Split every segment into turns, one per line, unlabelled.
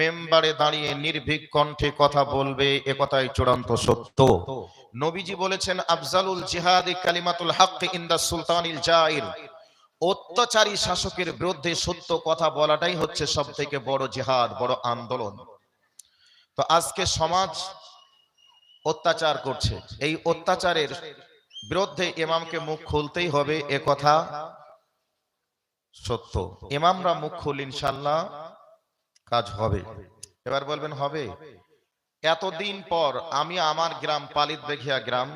মেম্বারে দাঁড়িয়ে নির্ভীক কণ্ঠে কথা বলবে, এ কথাই চূড়ান্ত সত্য। নবীজি বলেছেন, আফজালুল জিহাদ কালিমাতুল হক ইন্দা সুলতানিল জাইর। অত্যাচারী শাসকের বিরুদ্ধে সত্য কথা বলাটাই হচ্ছে সব থেকে বড় জিহাদ, বড় আন্দোলন। তো আজকে সমাজ অত্যাচার করছে। এই অত্যাচারের বিরুদ্ধে ইমামকে মুখ খুলতেই হবে, এ কথা সত্য। ইমামরা মুখ খুল ইনশাল্লাহ কাজ হবে। এবার বলবেন, হবে? এতদিন পর আমি আমার গ্রাম, পালিত বেঘিয়া গ্রাম,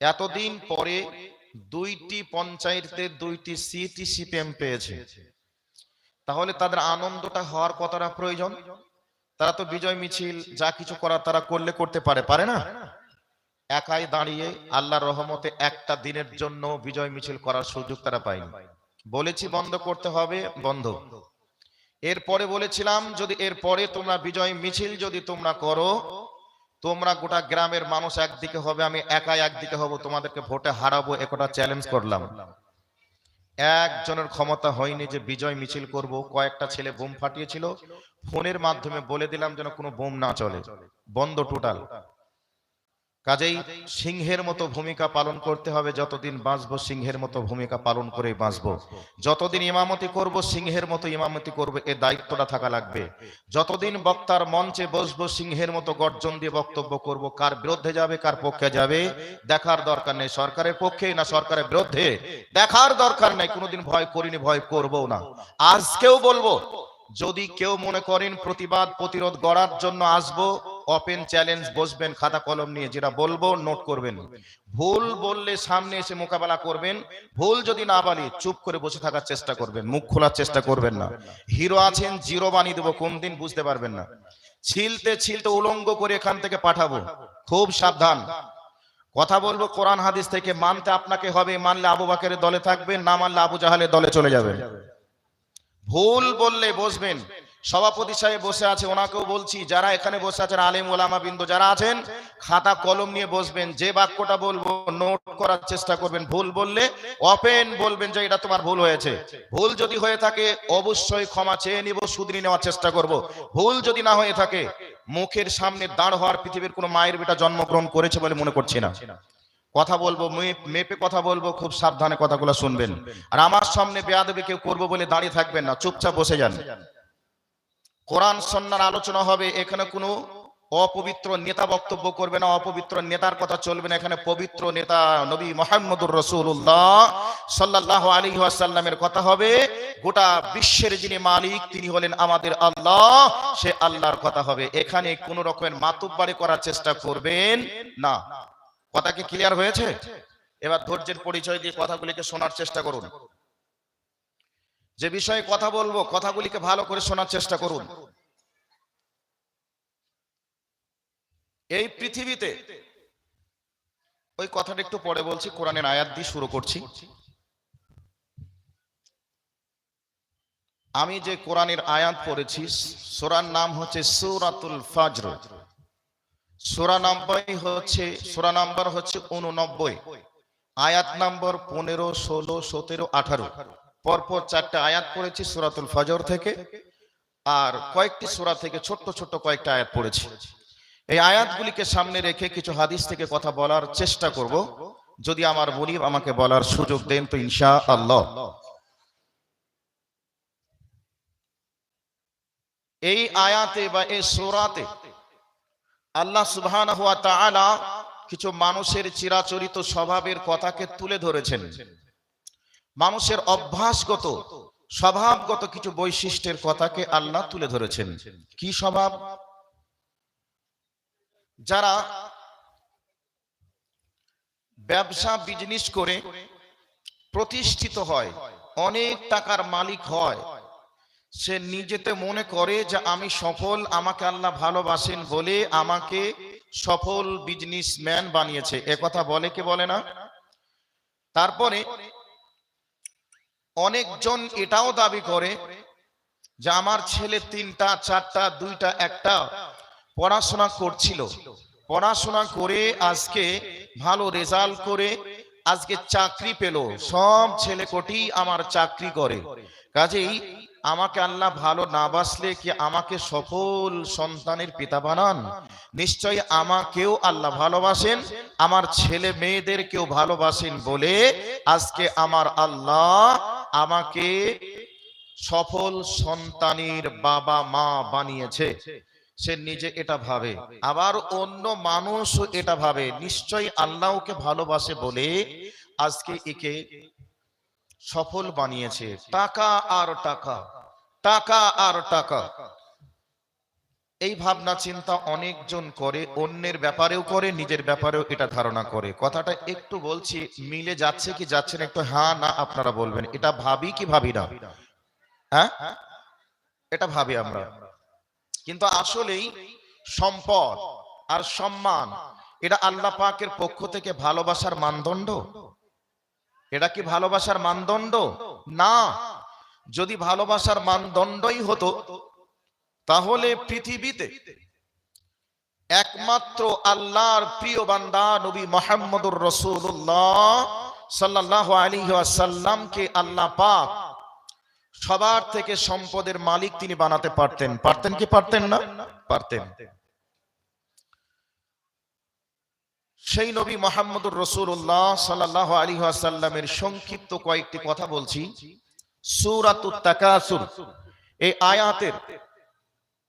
এতদিন পরে দুইটি পঞ্চায়েতে দুইটি সিটি সিপিএম পেয়েছে। তাহলে তাদের আনন্দটা হওয়ার কতটা প্রয়োজন? তারা তো বিজয় মিছিল, যা কিছু করার তারা করলে করতে পারে পারে না? একাই দাঁড়িয়ে আল্লাহর রহমতে একটা দিনের জন্য বিজয় মিছিল করার সুযোগ তারা পায়নি। বলেছি বন্ধ করতে হবে, বন্ধ। এরপরে বলেছিলাম, যদি এরপরে তোমরা বিজয় মিছিল যদি তোমরা করো, তোমরা গোটা গ্রামের মানুষ একদিকে হবে, আমি একাই একদিকে হব, তোমাদেরকে ভোটে হারাবো একটা চ্যালেঞ্জ করলাম। একজনের ক্ষমতা হয়নি যে বিজয় মিছিল করব, কয়েকটা ছেলে বোম ফাটিয়েছিল, ফোনের মাধ্যমে বলে দিলাম যেন কোনো বোম না চলে, বন্ধ টোটাল কাজেই সিংহের মতো ভূমিকা পালন করতে হবে, যতদিন বাঁচবো সিংহের মতো ভূমিকা পালন করে বাঁচবো। যতদিন ইমামতি করব সিংহের মতো ইমামতি করব, এ দায়িত্বটা থাকা লাগবে। যতদিন বক্তার মঞ্চে বসবো সিংহের মতো গর্জন দিয়ে বক্তব্য করব, কার বিরুদ্ধে যাবে, কার পক্ষে যাবে, দেখার দরকার নেই। সরকারের পক্ষে না সরকারের বিরুদ্ধে, দেখার দরকার নেই। কোনোদিন ভয় করিনি, ভয় করব না। আজকেও বলব যদি কেউ মনে করেন প্রতিবাদ, প্রতিরোধ গড়ার জন্য আসব, ওপেন চ্যালেঞ্জ বসবেন, খাতা কলম নিয়ে যেটা বলব, নোট করবেন। ভুল বললে সামনে এসে মোকাবেলা করবেন, ভুল যদি না বলি, চুপ করে বসে থাকার চেষ্টা করবেন, মুখ খোলার চেষ্টা করবেন না। হিরো আছেন, জিরো বানিয়ে দেবো, কোন দিন বুঝতে পারবেন না। ছিলতে ছিলতে উলঙ্গ করে এখান থেকে পাঠাবো। খুব সাবধান। কথা বলব কোরআন হাদিস থেকে, মানতে আপনাকে হবে, মানলে আবু বাকের দলে থাকবেন, না মানলে আবু জাহালের দলে চলে যাবেন। ভুল বললে বসবেন। সভাপতি সাহেব বসে আছে, ওনাকেও বলছি, যারা এখানে বসে আছেন, আলেম ওলামা বিন্দু যারা আছেন, খাতা কলম নিয়ে বসবেন, যে বাক্যটা বলব, নোট করার চেষ্টা করবেন। ভুল বললে ওপেন বলবেন যে, এটা তোমার ভুল হয়েছে। ভুল যদি হয়ে থাকে, অবশ্যই ক্ষমা চেয়ে নিব, শুধরি নেওয়ার চেষ্টা করব। ভুল যদি না হয়ে থাকে, মুখের সামনে দাঁড় হওয়ার পৃথিবীর কোনো মায়ের বেটা জন্মগ্রহণ করেছে বলে মনে করছি না। কথা বলব মেপে কথা বলব, খুব সাবধানে কথাগুলো শুনবেন। আর আমার সামনে বেয়াদবি কেউ করব বলে দাঁড়িয়ে থাকবেন না, চুপচাপ বসে যান। কোরআন, সন্ন্যার আলোচনা হবে, এখানে কোনো অপবিত্র নেতা বক্তব্য করবে না, অপবিত্র নেতার কথা চলবে না, এখানে পবিত্র নেতা নবী মোহাম্মদুর রসুল্লাহ সাল্লাহ আলী আসাল্লামের কথা হবে। গোটা বিশ্বের যিনি মালিক, তিনি হলেন আমাদের আল্লাহ, সে আল্লাহর কথা হবে। এখানে কোন রকমের মাতুব্বাড়ি করার চেষ্টা করবেন না। কথা কি ক্লিয়ার হয়েছে? এবার ধৈর্যের পরিচয় দিয়ে কথাগুলিকে শোনার চেষ্টা করুন। যে বিষয়ে কথা বলব, কথাগুলিকে ভালো করে শোনার চেষ্টা করুন। এই পৃথিবীতে, ওই কথাটা একটু পরে বলছি, কোরআনের আয়াত দিয়ে শুরু করছি। আমি যে কোরআনের আয়াত পড়েছি, সোরার নাম হচ্ছে সূরাতুল ফাজর। সোরা নাম্বার হচ্ছে, সোরা নাম্বার হচ্ছে উননব্বই। আয়াত নাম্বার পনেরো, ষোলো, সতেরো, আঠারো। পরপর চারটে আয়াত পড়েছি সুরাতুল ফজর থেকে, আর কয়েকটি সুরা থেকে ছোট্ট ছোট্ট কয়েকটা আয়াত পড়েছি। এই আয়াতগুলিকে সামনে রেখে কিছু হাদিস থেকে কথা বলার চেষ্টা করব। যদি আমার মনিব আমাকে বলার সুযোগ দেন তো ইনশা আল্লাহ এই আয়াতে বা এই সুরাতে আল্লাহ সুবহানাহু ওয়া তাআলা কিছু মানুষের চিরাচরিত স্বভাবের কথাকে তুলে ধরেছেন। মানুষের অভ্যাসগত, স্বভাবগত কিছু বৈশিষ্ট্যের কথাকে আল্লাহ তুলে ধরেছেন। কি স্বভাব? যারা ব্যবসা বিজনেস করে প্রতিষ্ঠিত হয়, অনেক টাকার মালিক হয় সে নিজেতে মনে করে যে আমি সফল, আমাকে আল্লাহ ভালোবাসেন বলে আমাকে সফল বিজনেসম্যান বানিয়েছে। কথা বলে কে বলে না? তারপরে অনেকজন এটাও দাবি করে যে আমার ছেলে তিনটা, চারটা, দুইটা, একটা পড়াশোনা করছিল। পড়াশোনা করে আজকে ভালো রেজাল্ট করে আজকে চাকরি পেল। সব ছেলে কোটি আমার চাকরি করে। কাজেই আমাকে আল্লাহ ভালো না বাসলে কি আমাকে সফল সন্তানের পিতা বানান? নিশ্চয়ই আমাকেও আল্লাহ ভালোবাসেন, আমার ছেলে মেয়েদেরকেও ভালোবাসেন বলে আজকে আমার আল্লাহ আমাকে সফল সন্তানের বাবা মা বানিয়েছে। সে নিজে এটা ভাবে, আবার অন্য মানুষও এটা ভাবে নিশ্চয়ই আল্লাহকে ভালোবাসে বলে আজকে একে সফল বানিয়েছে। টাকা আর টাকা। টাকা আর টাকা। এই ভাবনা চিন্তা অনেকজন করে অন্যের ব্যাপারেও করে নিজের ব্যাপারেও এটা ধারণা করে। কথাটা একটু বলছি মিলে যাচ্ছে কি যাচ্ছে না একটু হ্যাঁ না আপনারা বলবেন। এটা ভাবি কি ভাবি না? হ্যাঁ? এটা ভাবি আমরা। কিন্তু আসলেই সম্পদ আর সম্মান এটা আল্লাহ পাকের পক্ষ থেকে ভালোবাসার মানদণ্ড? এটা কি ভালোবাসার মানদণ্ড? না। যদি ভালোবাসার মানদণ্ডই হতো, তাহলে পৃথিবীতে একমাত্র আল্লাহর প্রিয় বান্দা নবী মোহাম্মদুর রসুল্লাহ সাল্লাহ আলী সাল্লামকে আল্লাহ পাক সবার থেকে সম্পদের মালিক তিনি বানাতে পারতেন। পারতেন কি পারতেন না? পারতেন। সেই নবী মোহাম্মদুর রসুল্লাহ সাল্লাহ আলী সাল্লামের সংক্ষিপ্ত কয়েকটি কথা বলছি। সুরাতুত তাকাসুর, এই আয়াতের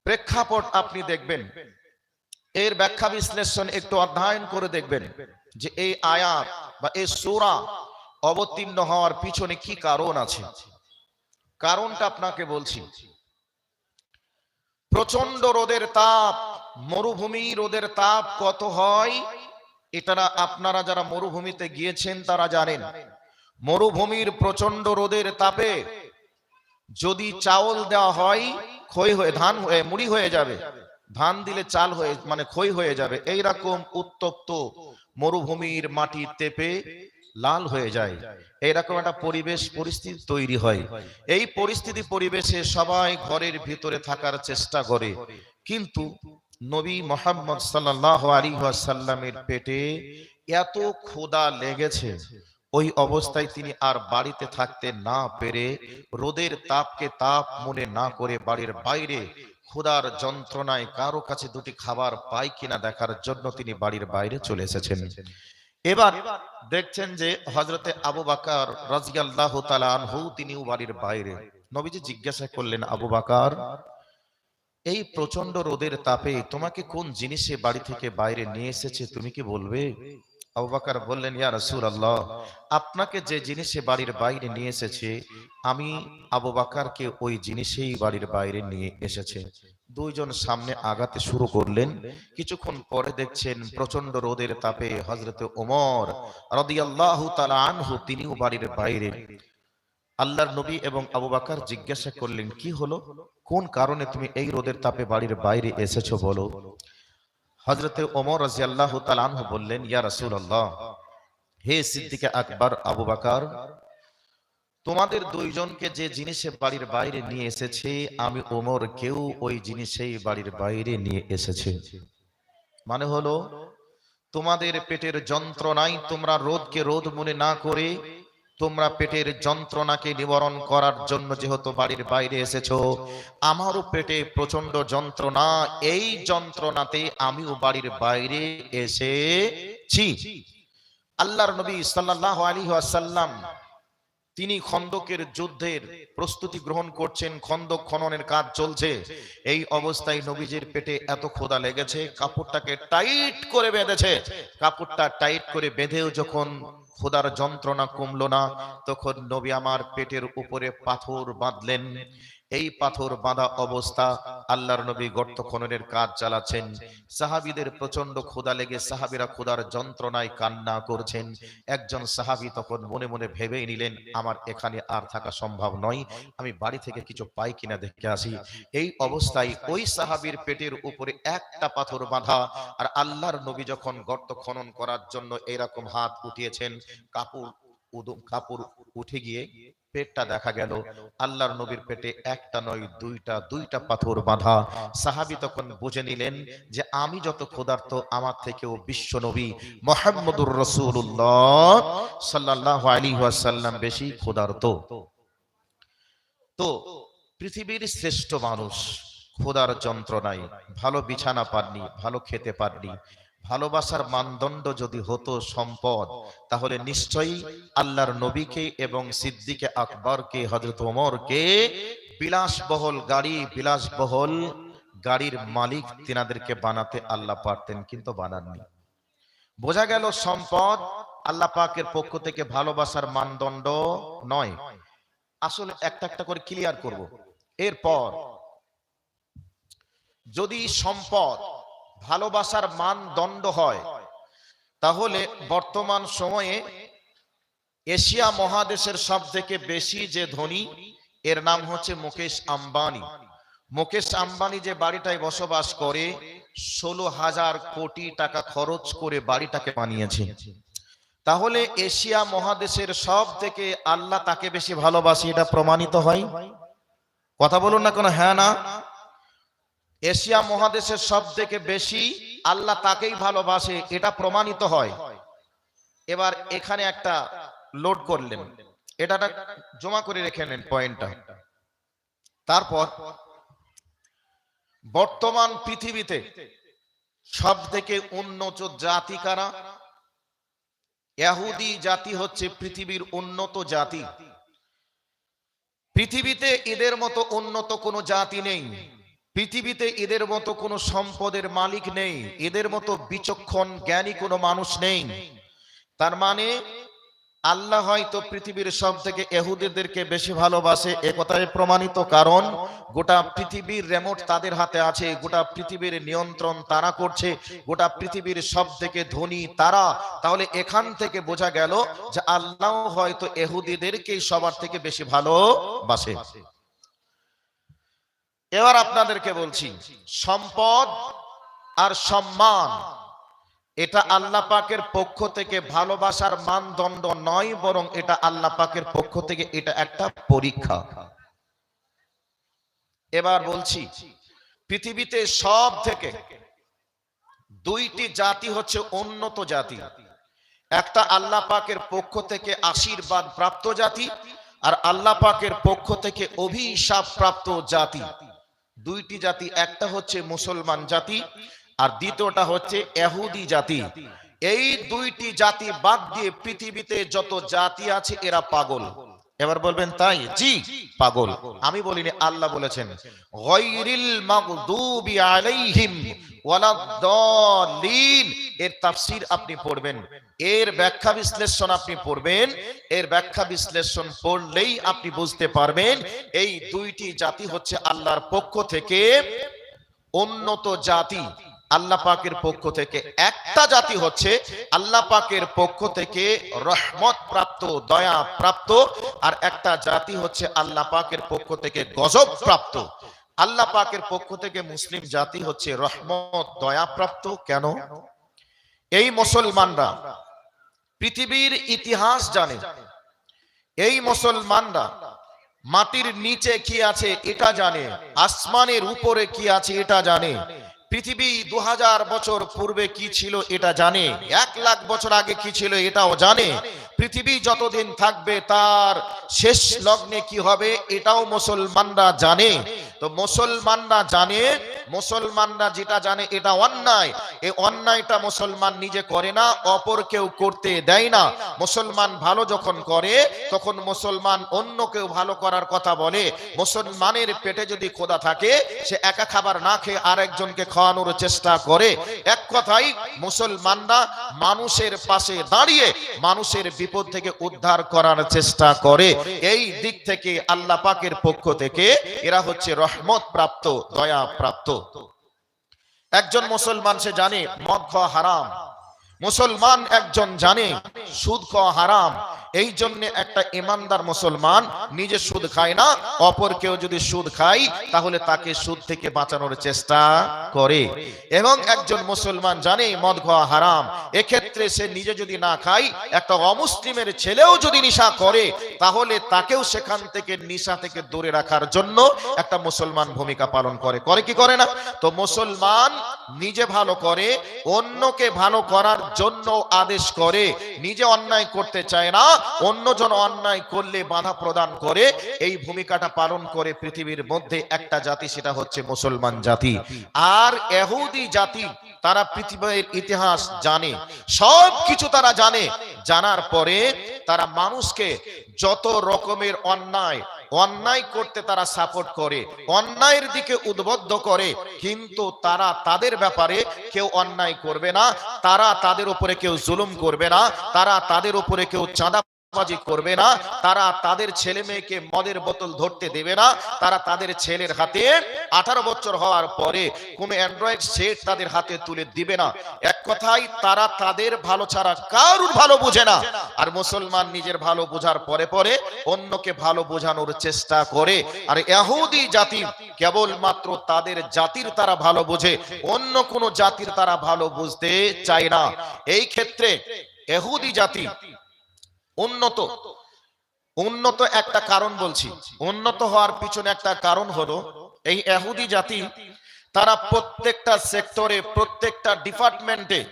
প্রেক্ষাপট আপনি দেখবেন। এর ব্যাখ্যা বিশ্লেষণ একটু অধ্যয়ন করে দেখবেন যে এই আয়াত বা এই সুরা অবতীর্ণ হওয়ার পিছনে কি কারণ আছে। কারণটা আপনাকে বলছি প্রচণ্ড রোদের তাপ, মরুভূমি রোদের তাপ কত হয়? এটা আপনারা যারা মরুভূমিতে গিয়েছেন তারা জানেন, মরুভূমির প্রচণ্ড রোদের তাপে যদি চাউল দেওয়া হয়, ক্ষয় হয়ে, ধান হয়ে, মুড়ি হয়ে যাবে। ধান দিলে চাল হয়ে মানে ক্ষয় হয়ে যাবে। এই রকম উত্তপ্ত মরুভূমির মাটি তেপে লাল হয়ে যায়। এইরকম একটা পরিবেশ, পরিস্থিতি তৈরি হয়। এই পরিস্থিতি পরিবেশে সবাই ঘরের ভিতরে থাকার চেষ্টা করে। কিন্তু নবী মোহাম্মদ সাল্লাহ আলী সাল্লামের পেটে এত ক্ষুদা লেগেছে, ওই অবস্থায় তিনি আর বাড়িতে থাকতে না পেরে রোদের তাপকে তাপ মনে না করে বাড়ির বাইরে ক্ষুদার যন্ত্রণায় কারও কাছে দুটি খাবার পাই কিনা দেখার জন্য তিনি বাড়ির বাইরে চলে এসেছেন। এবার দেখছেন যে হজরতে আবু বাকার রাজিয়াল্লাহ আনহু তিনিও বাড়ির বাইরে। নবীজি জিজ্ঞাসা করলেন, আবু বাকার এই প্রচণ্ড রোদের তাপে তোমাকে কোন জিনিসে বাড়ি থেকে বাইরে নিয়ে এসেছে, তুমি কি বলবে? আবু বাকার বললেন, ইয়া রাসূল আল্লাহ আপনাকে যে জিনিসে বাড়ির বাইরে নিয়ে এসেছে, আমি আবু বাকারকে ওই জিনিসেই বাড়ির বাইরে নিয়ে এসেছে। দুইজন সামনে আগাতে শুরু করলেন। কিছুক্ষণ পরে দেখছেন প্রচণ্ড রোদের তাপে হজরতে ওমর রাদিয়াল্লাহু তাআলা আনহু তিনিও বাড়ির বাইরে। আল্লাহর নবী এবং আবু বাকার জিজ্ঞাসা করলেন, কি হলো? কোন কারণে তুমি এই রোদের তাপে বাড়ির বাইরে এসেছ বলো? হজরতে ওমর তাআলা আনহু বললেন, ইয়া রাসূলুল্লাহ, হে সিদ্দিকে আকবর, আবু বাকার, তোমাদের দুইজনকে যে জিনিসে বাড়ির বাইরে নিয়ে এসেছে, আমি ওমর কেউ ওই জিনিসেই বাড়ির বাইরে নিয়ে এসেছে। মানে হলো, তোমাদের পেটের যন্ত্রণাই তোমরা রোদকে রোদ মনে না করে তোমরা পেটের যন্ত্রণাকে নিবারণ করার জন্য যেহেতু বাড়ির বাইরে এসেছ, আমারও পেটে প্রচণ্ড যন্ত্রণা, এই যন্ত্রণাতে আমিও বাড়ির বাইরে এসেছি। আল্লাহর নবী সাল্লাল্লাহু আলাইহি ওয়াসাল্লাম, তিনি খন্দকের যুদ্ধের প্রস্তুতি গ্রহণ করছেন, খন্দক খননের কাজ চলছে। এই অবস্থায় নবীজির পেটে এত খোদা লেগেছে, কাপড়টাকে টাইট করে বেঁধেছে। কাপড়টা টাইট করে বেঁধেও যখন খোদার যন্ত্রণা কমল না। তখন নবী আমার পেটের উপরে পাথর বাঁধলেন। এই পাথর বাঁধা অবস্থা আল্লাহর নবী গর্ত খননের কাজ চালাচ্ছেন। সাহাবিদের প্রচণ্ড ক্ষুদা লেগে সাহাবিরা ক্ষুদার যন্ত্রণায় কান্না করছেন। একজন সাহাবি তখন মনে মনে ভেবেই নিলেন, আমার এখানে আর থাকা সম্ভব নয়, আমি বাড়ি থেকে কিছু পাই কিনা দেখে আসি। এই অবস্থায় ওই সাহাবির পেটের উপরে একটা পাথর বাঁধা আর আল্লাহর নবী যখন গর্ত খনন করার জন্য এরকম হাত উঠিয়েছেন, কাপড় কাপড় উঠে গিয়ে পেটটা দেখা গেল। আল্লাহর নবীর পেটে একটা নয়, দুইটা দুইটা পাথর বাঁধা। সাহাবি তখন বুঝে নিলেন যে আমি যত ক্ষুধার্ত, আমার থেকেও বিশ্ব নবী মোহাম্মদুর রসুল্লাহ সাল্লাহ আলী ওয়াসাল্লাম বেশি ক্ষুধার্ত। তো পৃথিবীর শ্রেষ্ঠ মানুষ খোদার যন্ত্রণায় ভালো বিছানা পাননি, ভালো খেতে পাননি ভালোবাসার মানদণ্ড যদি হতো সম্পদ, তাহলে নিশ্চয়ই আল্লাহর নবীকে এবং সিদ্দিকে আকবরকে হজরত ওমরকে বিলাসবহল গাড়ি, বিলাসবহল গাড়ির মালিক তিনাদেরকে বানাতে আল্লাহ পারতেন কিন্তু বানাননি। বোঝা গেল সম্পদ আল্লাহ পাকের পক্ষ থেকে ভালোবাসার মানদণ্ড নয়। আসলে একটা একটা করে ক্লিয়ার করব। এরপর, যদি সম্পদ ভালোবাসার মানদণ্ড হয়। তাহলে বর্তমান সময়ে এশিয়া মহাদেশের সব থেকে বেশি যে ধনী, এর নাম হচ্ছে মুকেশ আম্বানি। মুকেশ আম্বানি যে বাড়িটায় বসবাস করে, ষোলো হাজার কোটি টাকা খরচ করে বাড়িটাকে বানিয়েছে। তাহলে এশিয়া মহাদেশের সব থেকে আল্লাহ তাকে বেশি ভালোবাসি, এটা প্রমাণিত হয়। কথা বলুন না কোনো? হ্যাঁ না? এশিয়া মহাদেশের সব থেকে বেশি আল্লাহ তাকেই ভালোবাসে, এটা প্রমাণিত হয়। এবার এখানে একটা লোড করলেন। এটা জমা করে রেখে নেন পয়েন্টটা তারপর, বর্তমান পৃথিবীতে সব থেকে উন্নত জাতি কারা? ইহুদি জাতি হচ্ছে পৃথিবীর উন্নত জাতি। পৃথিবীতে এদের মতো উন্নত কোনো জাতি নেই। পৃথিবীতে এদের মতো কোনো সম্পদের মালিক নেই, এদের মতো বিচক্ষণ জ্ঞানী কোনো মানুষ নেই। তার মানে আল্লাহ হয়তো পৃথিবীর সব থেকে এহুদিদেরকে বেশি ভালোবাসে এ কথায় প্রমাণিত কারণ, গোটা পৃথিবীর রেমোট তাদের হাতে আছে, গোটা পৃথিবীর নিয়ন্ত্রণ তারা করছে, গোটা পৃথিবীর সব থেকে ধনী তারা। তাহলে এখান থেকে বোঝা গেল যে আল্লাহ হয়তো এহুদিদেরকেই সবার থেকে বেশি ভালোবাসে। এবার আপনাদেরকে বলছি, সম্পদ আর সম্মান, এটা আল্লাহ পাকের পক্ষ থেকে ভালোবাসার মানদণ্ড নয়, বরং এটা আল্লাহ পাকের পক্ষ থেকে এটা একটা পরীক্ষা। এবার বলছি, পৃথিবীতে সব থেকে দুইটি জাতি হচ্ছে উন্নত জাতি। একটা আল্লাহ পাকের পক্ষ থেকে আশীর্বাদ প্রাপ্ত জাতি, আর আল্লাহ পাকের পক্ষ থেকে অভিশাপ প্রাপ্ত জাতি। দুইটি জাতি, একটা হচ্ছে মুসলমান জাতি আর দ্বিতীয়টা হচ্ছে এহুদি জাতি। এই দুইটি জাতি বাদ দিয়ে পৃথিবীতে যত জাতি আছে, এরা পাগল। এবার বলবেন, তাই? জি, পাগল। আমি বলিনি, আল্লাহ বলেছেন এর আপনি পড়বেন, এর ব্যাখ্যা বিশ্লেষণ আপনি পড়বেন, এর ব্যাখ্যা বিশ্লেষণ পড়লেই আপনি বুঝতে পারবেন, এই দুইটি জাতি হচ্ছে আল্লাহর পক্ষ থেকে উন্নত জাতি। আল্লাহ পাকের পক্ষ থেকে একটা জাতি হচ্ছে আল্লাহ পাকের পক্ষ থেকে রহমত প্রাপ্ত, দয়া প্রাপ্ত, আর একটা জাতি হচ্ছে আল্লাহ পাকের পক্ষ থেকে গজব প্রাপ্ত। আল্লাহ পাকের পক্ষ থেকে মুসলিম জাতি হচ্ছে রহমত, দয়া প্রাপ্ত। কেন? এই মুসলমানরা পৃথিবীর ইতিহাস জানে। এই মুসলমানরা মাটির নিচে কি আছে এটা জানে, আসমানের উপরে কি আছে এটা জানে। পৃথিবী দু হাজার বছর পূর্বে কি ছিল এটা জানে? এক লাখ বছর আগে কি ছিল এটাও জানে? পৃথিবী যতদিন থাকবে তার শেষ লগ্নে কি হবে এটাও মুসলমানরা জানে। তো মুসলমানরা জানে, মুসলমানরা যেটা জানে এটা অন্যায়। এই অন্যায়টা মুসলমান নিজে করে না, অপর কেউ করতে দেয় না। মুসলমান ভালো যখন করে, তখন মুসলমান অন্য কেউ ভালো করার কথা বলে। মুসলমানের পেটে যদি খোদা থাকে, সে একা খাবার না খেয়ে আরেকজনকে খাওয়ানোর চেষ্টা করে। এক কথাই মুসলমানরা মানুষের পাশে দাঁড়িয়ে মানুষের বিপদ থেকে উদ্ধার করার চেষ্টা করে। এই দিক থেকে আল্লাহ পাকের পক্ষ থেকে এরা হচ্ছে রহমত প্রাপ্ত দয়া প্রাপ্ত একজন মুসলমান সে জানে মদ খাওয়া হারাম। মুসলমান একজন জানে সুদ খাওয়া হারাম। এই জন্য একটা ইমানদার মুসলমান নিজে সুদ খায় না, অপর কেউ যদি সুদ খায়, তাহলে তাকে সুদ থেকে বাঁচানোর চেষ্টা করে। এবং একজন মুসলমান জানে মদ খাওয়া হারাম, এক্ষেত্রে সে নিজে যদি না খায়, একটা অমুসলিমের ছেলেও যদি নিশা করে, তাহলে তাকেও সেখান থেকে নিশা থেকে দূরে রাখার জন্য একটা মুসলমান ভূমিকা পালন করে। করে কি করে না? তো মুসলমান নিজে ভালো করে, অন্যকে ভালো করার জন্য আদেশ করে, নিজে অন্যায় করতে চায় না অন্যজন অন্যায় করলে বাধা প্রদান করে, এই ভূমিকাটা পালন করে পৃথিবীর মধ্যে একটা জাতি, সেটা হচ্ছে মুসলমান জাতি। আর এহুদি জাতি, তারা পৃথিবীর ইতিহাস জানে সব কিছু তারা জানে। জানার পরে তারা মানুষকে যত রকমের অন্যায় অন্যায় করতে তারা সাপোর্ট করে, অন্যায়ের দিকে উদ্বুদ্ধ করে, কিন্তু তারা তাদের ব্যাপারে কেউ অন্যায় করবে না, তারা তাদের উপরে কেউ জুলুম করবে না, তারা তাদের উপরে কেউ চাঁদা বাজি করবে না, তারা তাদের ছেলে মেয়েকে মদের বোতল ধরতে দেবে না, তারা তাদের ছেলের হাতে আঠারো বছর হওয়ার পরে কোনো অ্যান্ড্রয়েড সেট তাদের হাতে তুলে দিবে না। এক কথায়, তারা তাদের ভালো ছাড়া কারুর ভালো বুঝে না। আর মুসলমান নিজের ভালো বোঝার পরে পরে অন্যকে ভালো বোঝানোর চেষ্টা করে। আর এহুদি জাতি কেবলমাত্র তাদের জাতির তারা ভালো বোঝে, অন্য কোনো জাতির তারা ভালো বুঝতে চায় না। এই ক্ষেত্রে এহুদি জাতি উন্নত। উন্নত একটা কারণ বলছি। উন্নত হওয়ার পিছনে একটা কারণ হলো, এই এহুদি জাতি, তারা প্রত্যেকটা সেক্টরে, প্রত্যেকটা ডিপার্টমেন্টে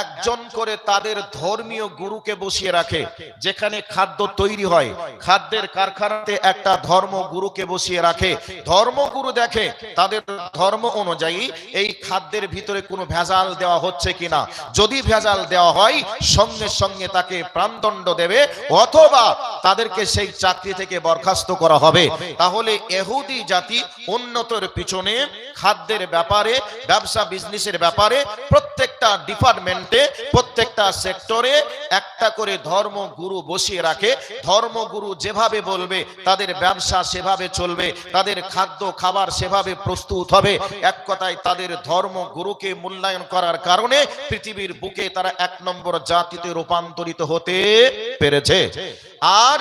একজন করে তাদের ধর্মীয় গুরুকে বসিয়ে রাখে, যেখানে খাদ্য তৈরি হয়। খাদ্যের কারখানাতে একটা ধর্ম গুরুকে বসিয়ে রাখে। ধর্মগুরু দেখে, তাদের ধর্ম অনুযায়ী এই খাদ্যের ভিতরে কোনো ভেজাল দেওয়া হচ্ছে কিনা। যদি ভেজাল দেওয়া হয়, সঙ্গে সঙ্গে তাকে প্রাণদণ্ড দেবে, অথবা তাদেরকে সেই চাকরি থেকে বরখাস্ত করা হবে। তাহলে এহুদি জাতি উন্নতর পিছনে খাদ্যের ব্যাপারে, ব্যবসা বিজনেসের ব্যাপারে প্রত্যেকটা ডিপার্টমেন্টে প্রত্যেকটা সেক্টরে একটা করে ধর্মগুরু বসিয়ে রাখে। ধর্মগুরু যেভাবে বলবে, তাদের ব্যবসা সেভাবে চলবে, তাদের খাদ্য, খাবার সেভাবে প্রস্তুত হবে। এক কথায় তাদের ধর্মগুরুকে মূল্যায়ন করার কারণে পৃথিবীর বুকে তারা এক নম্বর জাতিতে রূপান্তরিত হতে পেরেছে। আর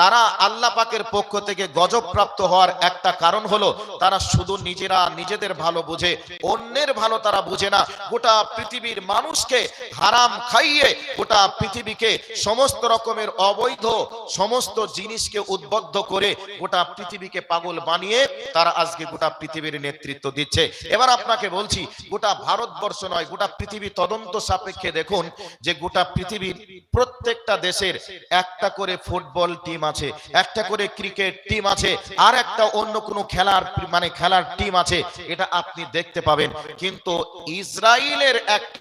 তারা আল্লাহ পাকের পক্ষ থেকে গজব প্রাপ্ত হওয়ার একটা কারণ হলো, তারা শুধু নিজেরা নিজেদের ভালো বুঝে, অন্যের ভালো তারা বুঝে না। গোটা পৃথিবীর মানুষকে হারাম খাইয়ে গোটা পৃথিবীকে সমস্ত রকমের অবৈধ সমস্ত জিনিসকে উদ্বুদ্ধ করে গোটা পৃথিবীকে পাগল বানিয়ে তারা আজকে গোটা পৃথিবীর নেতৃত্ব দিচ্ছে। এবার আপনাকে বলছি, গোটা ভারতবর্ষ নয়, গোটা পৃথিবী তদন্ত সাপেক্ষে দেখুন যে গোটা পৃথিবীর প্রত্যেকটা দেশের একটা করে ফুটবল টিম আছে, একটা করে ক্রিকেট টিম আছে, আর একটা অন্য কোনো খেলার মানে খেলার টিম আছে, এটা আপনি দেখতে পাবেন। কিন্তু ইসরায়েলের একটা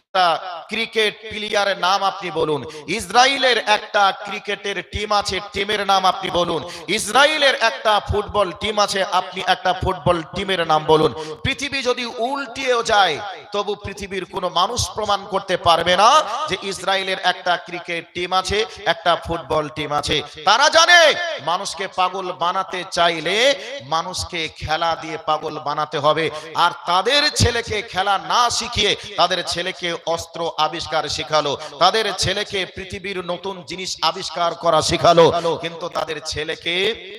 ক্রিকেট প্লেয়ারের নাম আপনি বলুন। ইসরায়েলের একটা ক্রিকেটের টিম আছে টিমের নাম আপনি বলুন। ইসরায়েলের একটা ফুটবল টিম আছে, আপনি একটা ফুটবল টিমের নাম বলুন। পৃথিবী যদি উল্টিয়েও যায়, তবু পৃথিবীর কোনো মানুষ প্রমাণ করতে পারবে না যে ইসরায়েলের একটা ক্রিকেট টিম আছে, একটা ফুটবল টিম আছে। তারা জানে, মানুষকে পাগল বানাতে চাইলে মানুষকে খেলা দিয়ে পাগল বানাতে হবে। আর তাদের ছেলেকে খেলা না শিখিয়ে তাদের ছেলেকে অস্ত্র আবিষ্কার শেখালো। তাদের ছেলেকে পৃথিবীর নতুন জিনিস আবিষ্কার করা শেখালো। কিন্তু তাদের ছেলেকে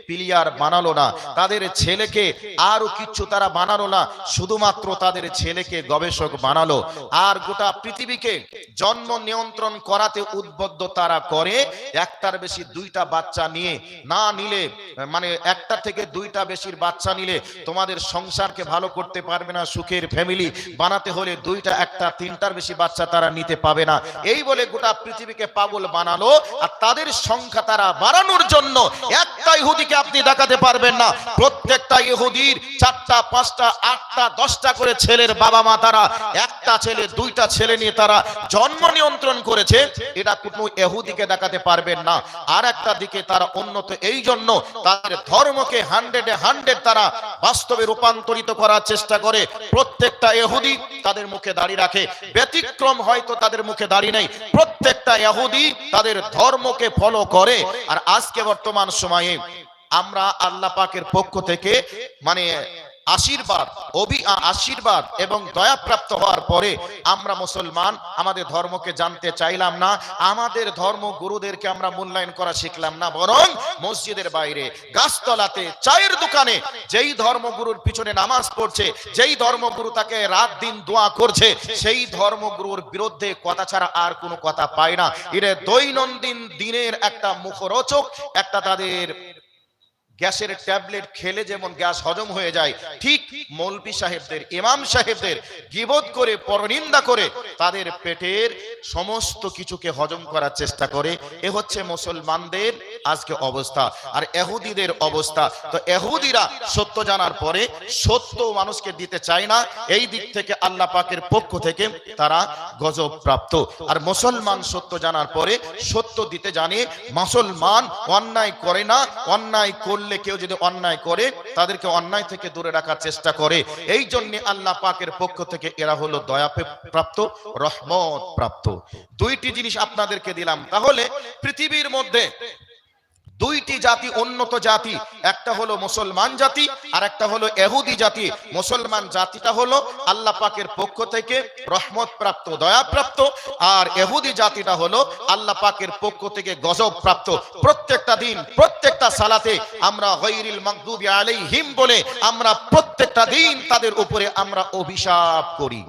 প্লেয়ার বানালো না। তাদের ছেলেকে আরও কিছু তারা বানালো না। শুধুমাত্র তাদের ছেলেকে গবেষক বানালো। আর গোটা পৃথিবীকে জন্ম নিয়ন্ত্রণ করাতে উদ্বুদ্ধ তারা করে, একটার বেশি দুইটা বাচ্চা নিয়ে না নিলে মানে একটা থেকে দুইটা বেশির বাচ্চা নিলে তোমাদের সংসারকে ভালো করতে পারবে না সুখের ফ্যামিলি বানাতে হলে দুইটা, একটা, তিনটার বেশি বাচ্চা তারা নিতে পাবে না। এই বলে গোটা পৃথিবীকে পাগল বানালো আর তাদের সংখ্যা তারা বাড়ানোর জন্য একটা ইহুদিকে আপনি দেখাতে পারবেন না। প্রত্যেকটা ইহুদির চারটা, পাঁচটা, আটটা, দশটা করে ছেলের বাবা মা তারা, একটা ছেলে, দুইটা ছেলে নিয়ে তারা জন্ম নিয়ন্ত্রণ করেছে। এটা কোনো এহুদিকে দেখাতে পারবেন না। আর একটা দিকে তারা উন্নত, এই জন্য তাদের ধর্মকে হান্ড্রেডে হান্ড্রেড তারা বাস্তবে রূপান্তরিত করার চেষ্টা করে। প্রত্যেকটা এহুদি তাদের মুখে দাঁড়িয়ে রাখে। ব্যতিক্রম হয়তো তাদের মুখে দাঁড়িয়ে নেই। প্রত্যেকটা ইহুদি তাদের ধর্মকে ফলো করে। আর আজকে বর্তমান সময়ে আমরা আল্লাহ পাকের পক্ষ থেকে মানে আশীর্বাদ, অভি আশীর্বাদ এবং দয়াপ্রাপ্ত হওয়ার পরে আমরা মুসলমান, আমাদের ধর্মকে জানতে চাইলাম না, আমাদের ধর্ম গুরুদেরকে আমরা মূল্যায়ন করা শিখলাম না, বরং মসজিদের বাইরে, গাছতলাতে, চায়ের দোকানে যেই ধর্মগুরুর পিছনে নামাজ পড়ছে, যেই ধর্মগুরু তাকে রাত দিন দোয়া করছে, সেই ধর্মগুরুর বিরুদ্ধে কথা ছাড়া আর কোনো কথা পায় না। এটা দৈনন্দিন দিনের একটা মুখরোচক, একটা তাদের গ্যাসের ট্যাবলেট খেলে যেমন গ্যাস হজম হয়ে যায়, ঠিক মৌলবি সাহেবদের, ইমাম সাহেবদের গিবোধ করে, পরনিন্দা করে তাদের পেটের সমস্ত কিছুকে হজম করার চেষ্টা করে। এ হচ্ছে মুসলমানদের আজকে অবস্থা। আর এহুদিদের অবস্থা। তো এহুদিরা সত্য জানার পরে সত্য মানুষকে দিতে চায় না। এই দিক থেকে আল্লাহ পাকের পক্ষ থেকে তারা গজব প্রাপ্ত। আর মুসলমান সত্য জানার পরে সত্য দিতে জানে, মুসলমান অন্যায় করে না। অন্যায় করলে কেউ যদি অন্যায় করে, তাদেরকে অন্যায় থেকে দূরে রাখার চেষ্টা করে। এই জন্য আল্লাহ পাকের পক্ষ থেকে এরা হলো দয়া প্রাপ্ত, রহমত প্রাপ্ত। দুইটি জিনিস আপনাদেরকে দিলাম। তাহলে পৃথিবীর মধ্যে দুইটি জাতি উন্নত জাতি, একটা হলো মুসলমান জাতি আর একটা হলো এহুদি জাতি। মুসলমান জাতিটা হলো আল্লাহ পাকের পক্ষ থেকে রহমত প্রাপ্ত দয়া প্রাপ্ত আর এহুদি জাতিটা হলো আল্লাহ পাকের পক্ষ থেকে গজব প্রাপ্ত প্রত্যেকটা দিন, প্রত্যেকটা সালাতে আমরা গৈরিল মাকদুবি আলাইহিম বলে আমরা প্রত্যেকটা দিন তাদের উপরে আমরা অভিশাপ করি।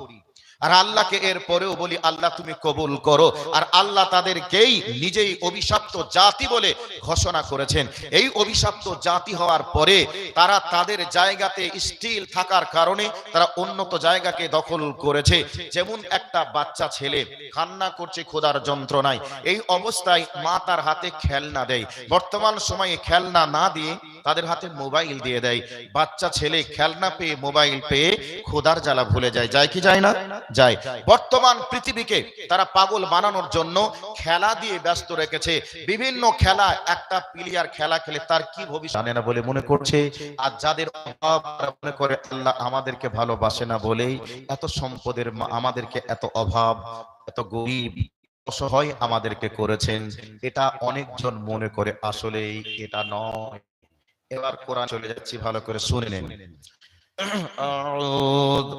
আর আল্লাহকে এর পরেও বলি, আল্লাহ, তুমি কবুল করো। আর আল্লাহ তাদেরকেই নিজেই অভিশপ্ত জাতি বলে ঘোষণা করেছেন। এই অভিশপ্ত জাতি হওয়ার পরে তারা তাদের জায়গাতে স্টিল থাকার কারণে তারা উন্নত জায়গাকে দখল করেছে। যেমন একটা বাচ্চা ছেলে কান্না করছে, খোদার যন্ত্রণায়। এই অবস্থায় মা তার হাতে খেলনা দেয়। বর্তমান সময়ে খেলনা না দিয়ে তাদের হাতে মোবাইল দিয়ে দেয়। বাচ্চা, ছেলে খেলনা পেয়ে মোবাইল পেয়ে খোদার জ্বালা ভুলে যায়। যায় কি যায় না? যায়। বর্তমান পৃথিবীকে তারা পাগল বানানোর জন্য খেলা দিয়ে ব্যস্ত রেখেছে। বিভিন্ন খেলা, একটা প্লেয়ার খেলা খেলে তার কি ভবিষ্যৎ? জানে না বলে মনে করছে। আর যাদের অভাব মনে করে, আল্লাহ আমাদেরকে ভালোবাসে না বলেই এত সম্পদের আমাদেরকে এত অভাব, এত গরিব অসহায় আমাদেরকে করেছেন। এটা অনেকজন মনে করে, আসলেই এটা নয়। এবার কোরআন চলে যাচ্ছি ভালো করে শুনে নেন أعوذ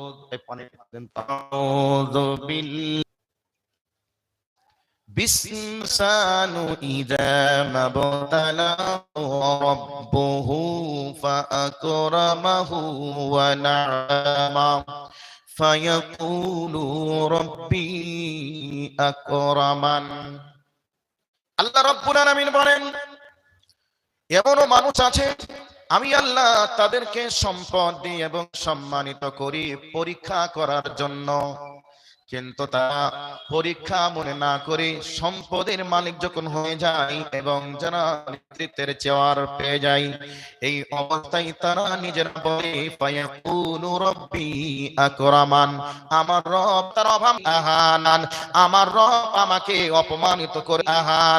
أعوذ بال بسم الإنسان إذا ما ابتلاه ربه فأكرمه ونعمه فيقول ربي أكرمن আল্লাহ রব্বুল আলামিন বলেন এমনও মানুষ আছে, আমি আল্লাহ তাদেরকে সম্পদ দিই এবং সম্মানিত করি পরীক্ষা করার জন্য। কিন্তু তারা পরীক্ষা মনে না করে সম্পদের মালিক যখন হয়ে যায় এবং যারা নেতৃত্বের চেয়ার পেয়ে যায়, এই অবস্থায় তারা নিজের বলে রব্বি আকরামান, আমার রব তার অভাব আহানান, আমার রব আমাকে অপমানিত করে আহান